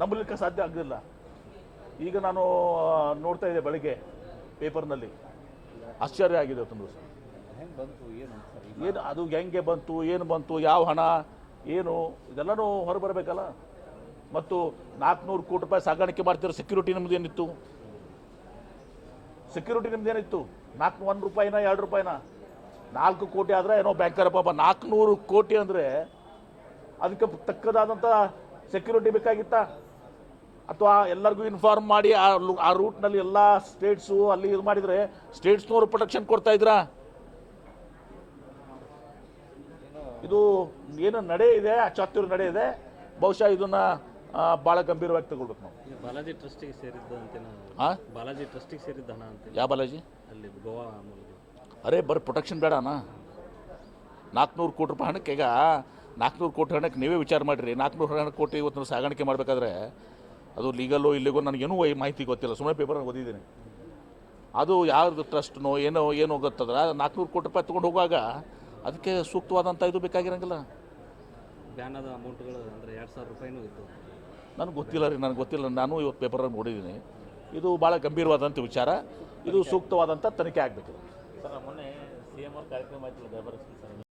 ನಂಬಲಿಕ್ಕೆ ಸಾಧ್ಯ ಆಗಲಿಲ್ಲ. ಈಗ ನಾನು ನೋಡ್ತಾ ಇದ್ದೆ ಬೆಳಗ್ಗೆ ಪೇಪರ್ನಲ್ಲಿ. ಆಶ್ಚರ್ಯ ಆಗಿದೆ ತುಂಬ ಏನು ಅದು ಹೆಂಗೆ ಬಂತು ಏನು ಬಂತು ಯಾವ ಹಣ ಏನು ಇದೆಲ್ಲನೂ ಹೊರಬರಬೇಕಲ್ಲ ಮತ್ತು ನಾಲ್ಕುನೂರು ಕೋಟಿ ರೂಪಾಯಿ ಸಾಗಾಣಿಕೆ ಮಾಡ್ತಿರೋ ಸೆಕ್ಯೂರಿಟಿ ನಿಮ್ದು ಏನಿತ್ತು? ಸೆಕ್ಯೂರಿಟಿ ನಿಮ್ದು ಏನಿತ್ತು? ನಾಲ್ಕು ಒಂದು ರೂಪಾಯಿನ ಎರಡು ರೂಪಾಯಿನ? ನಾಲ್ಕು ಕೋಟಿ ಆದರೆ ಏನೋ ಬ್ಯಾಂಕರ್ ಪಾಪ ನಾಲ್ಕುನೂರು ಕೋಟಿ ಅಂದರೆ ಅದಕ್ಕೆ ತಕ್ಕದಾದಂಥ ಸೆಕ್ಯೂರಿಟಿ ಬೇಕಾಗಿತ್ತಾ? ಅಥವಾ ಎಲ್ಲರಿಗೂ ಇನ್ಫಾರ್ಮ್ ಮಾಡಿ ಆ ಲು- ಆ ರೂಟ್ನಲ್ಲಿ ಎಲ್ಲ ಸ್ಟೇಟ್ಸು ಅಲ್ಲಿ ಇದು ಮಾಡಿದರೆ ಸ್ಟೇಟ್ಸ್ನವರು ಪ್ರೊಟೆಕ್ಷನ್ ಕೊಡ್ತಾ ಇದ್ರಾ? ಇದು ಏನು ನಡೆ ಇದೆ ಅಚಾತುರ್ಯ ನಡೆ ಇದೆ ಬಹುಶಃ ಇದನ್ನ ಭಾಳ ಗಂಭೀರವಾಗಿ ತಗೊಳ್ಬೇಕು ನಾವು. ಇದು ಬಾಲಾಜಿ ಟ್ರಸ್ಟಿಗೆ ಸೇರಿದ್ದ ಅಂತೇನೋ ಆ? ಬಾಲಾಜಿ ಟ್ರಸ್ಟಿಗೆ ಸೇರಿದ್ದ ಹಣ ಅಂತ ಯಾವ ಬಾಲಾಜಿ? ಅಲ್ಲಿ ಗೋವಾ ಮೂಲದ ಅರೆ ಬರೀ ಪ್ರೊಟೆಕ್ಷನ್ ಬೇಡನಾ? ನಾಲ್ಕುನೂರು ಕೋಟಿ ರೂಪಾಯಿ ಹಣಕ್ಕೆ ಈಗ ನಾಲ್ಕುನೂರು ಕೋಟಿ ಹಣಕ್ಕೆ ನೀವೇ ವಿಚಾರ ಮಾಡಿರಿ. ನಾಲ್ಕುನೂರು ಹಣ ಕೋಟಿ ಇವತ್ತು ಸಾಗಾಣಿಕೆ ಮಾಡಬೇಕಾದ್ರೆ ಅದು ಲೀಗಲ್ಲೋ ಇಲ್ಲಿಗೋ ನನಗೇನೂ ಮಾಹಿತಿ ಗೊತ್ತಿಲ್ಲ. ಸುಮ್ಮನೆ ಪೇಪರ್ ಓದಿದ್ದೀನಿ. ಅದು ಯಾರ್ದು ಟ್ರಸ್ಟ್ನೋ ಏನೋ ಏನೋ ಗೊತ್ತದ್ರ ನಾಲ್ಕುನೂರು ಕೋಟಿ ರೂಪಾಯಿ ತೊಗೊಂಡು ಹೋಗುವಾಗ ಅದಕ್ಕೆ ಸೂಕ್ತವಾದಂಥ ಇದು ಬೇಕಾಗಿರಂಗಿಲ್ಲ. ಬ್ಯಾನದ ಅಮೌಂಟ್ಗಳು ಅಂದರೆ ಎರಡು ಸಾವಿರ ರೂಪಾಯಿನೂ ಇತ್ತು. ನನಗೆ ಗೊತ್ತಿಲ್ಲ ರೀ ನನಗೆ ಗೊತ್ತಿಲ್ಲ. ನಾನು ಇವತ್ತು ಪೇಪರಲ್ಲಿ ನೋಡಿದ್ದೀನಿ ಇದು ಭಾಳ ಗಂಭೀರವಾದಂಥ ವಿಚಾರ. ಇದು ಸೂಕ್ತವಾದಂಥ ತನಿಖೆ ಆಗಬೇಕು. ಸರ್ ಮೊನ್ನೆ ಸಿ ಎಂ ಆರ್ ಕಾರ್ಯಕ್ರಮ ಆಯ್ತು